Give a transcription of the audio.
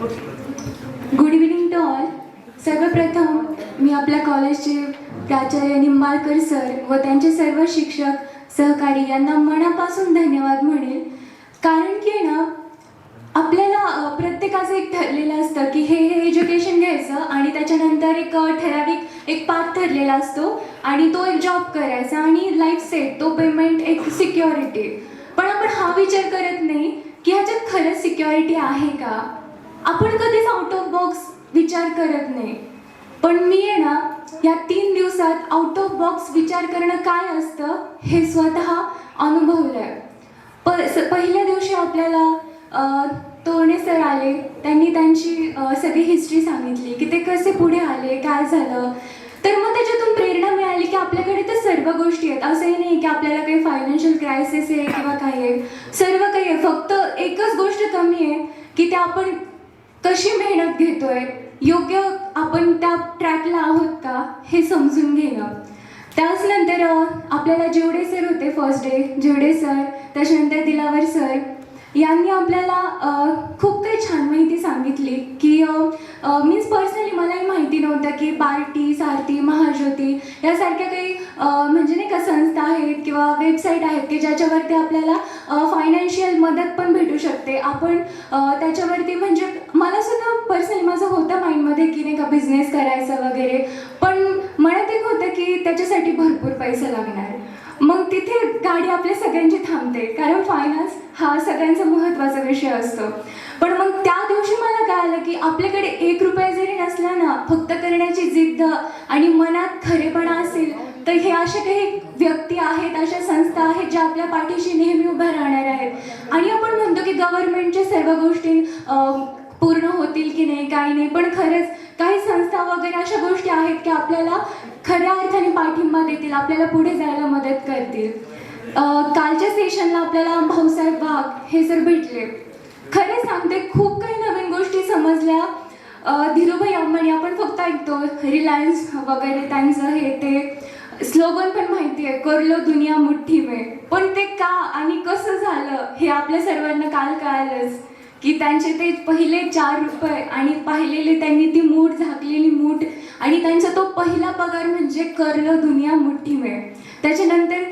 Good evening to all सर्वप्रथम मी आपल्या कॉलेजचे प्राचार्य निंबाळकर सर व त्यांचे सर्व शिक्षक सहकारी यांना मनापासून धन्यवाद म्हणेल. कारण की ना आपल्याला प्रत्येकाचं एक ठरलेलं असतं की हे हे एज्युकेशन घ्यायचं आणि त्याच्यानंतर एक ठराविक एक पाथ ठरलेला असतो आणि तो एक जॉब करायचा आणि लाईफ सेट तो पेमेंट एक सिक्युरिटी पण आपण हा विचार करत नाही की ह्याच्यात खरंच सिक्युरिटी आहे का? आपण कधीच आउट ऑफ बॉक्स विचार करत नाही. पण मी आहे ना या तीन दिवसात आउट ऑफ बॉक्स विचार करणं काय असतं हे स्वतः अनुभवलं आहे प स- पहिल्या दिवशी आपल्याला तोरणे सर आले. त्यांनी त्यांची सगळी हिस्ट्री सांगितली की ते कसे पुढे आले काय झालं. तर मग त्याच्यातून प्रेरणा मिळाली की आपल्याकडे तर सर्व गोष्टी आहेत. असंही नाही की आपल्याला काही फायनान्शियल क्रायसिस आहे किंवा काय आहे. सर्व काही आहे. फक्त एकच गोष्ट कमी आहे की ते आपण कशी मेहनत घेतोय? योग्य आपण त्या ट्रॅकला आहोत का? हे समजून घेणं. त्याच नंतर आपल्याला जेवढे सर होते फर्स्ट डे जेवढे सर त्याच्यानंतर दिलावर सर यांनी आपल्याला खूप काही छान माहिती सांगितली की मीन्स पर्सनली मलाही माहिती नव्हतं की पार्टी सा महाज्योती यासारख्या काही म्हणजे नाही का संस्था आहेत किंवा वेबसाईट आहेत की ज्याच्यावरती आपल्याला फायनान्शियल मदत पण भेटू शकते. आपण त्याच्यावरती म्हणजे मला सुद्धा पर्सनली माझं होतं माइंडमध्ये की नाही का बिझनेस करायचं वगैरे. पण मनात एक होतं की त्याच्यासाठी भरपूर पैसा लागणार. मग तिथे गाडी आपल्या सगळ्यांची थांबते. कारण फायनान्स हा सगळ्यांचा महत्त्वाचा विषय असतो. पण मग त्या आलं की आपल्याकडे एक रुपया जरी नसला ना फक्त करण्याची जिद्द आणि मनात खरेपणा असेल तर हे असे काही व्यक्ती आहेत अशा संस्था आहेत ज्या आपल्या पाठीशी नेहमी उभ्या राहणार आहेत. आणि आपण म्हणतो की गव्हर्नमेंटच्या सर्व गोष्टी पूर्ण होतील की नाही काही नाही. पण खरंच काही संस्था वगैरे अशा गोष्टी आहेत की आपल्याला खऱ्या अर्थाने पाठिंबा देतील आपल्याला पुढे जायला मदत करतील. कालच्या सेशनला आपल्याला भाऊसाहेब वाघ हे सर भेटले. खरे सांगते खूप आपल्या धीरूभाई अंबानी आपण फक्त ऐकतो रिलायन्स वगैरे त्यांचं हे ते स्लोगन पण माहिती आहे करलो दुनिया मुठ्ठी मे. पण ते का आणि कसं झालं हे आपल्या सर्वांना काल कळालंच. की त्यांचे ते पहिले चार रुपये आणि पाहिलेले त्यांनी ती मूठ झाकलेली मूठ आणि त्यांचा तो पहिला पगार म्हणजे करलं दुनिया मुठ्ठी में. त्याच्यानंतर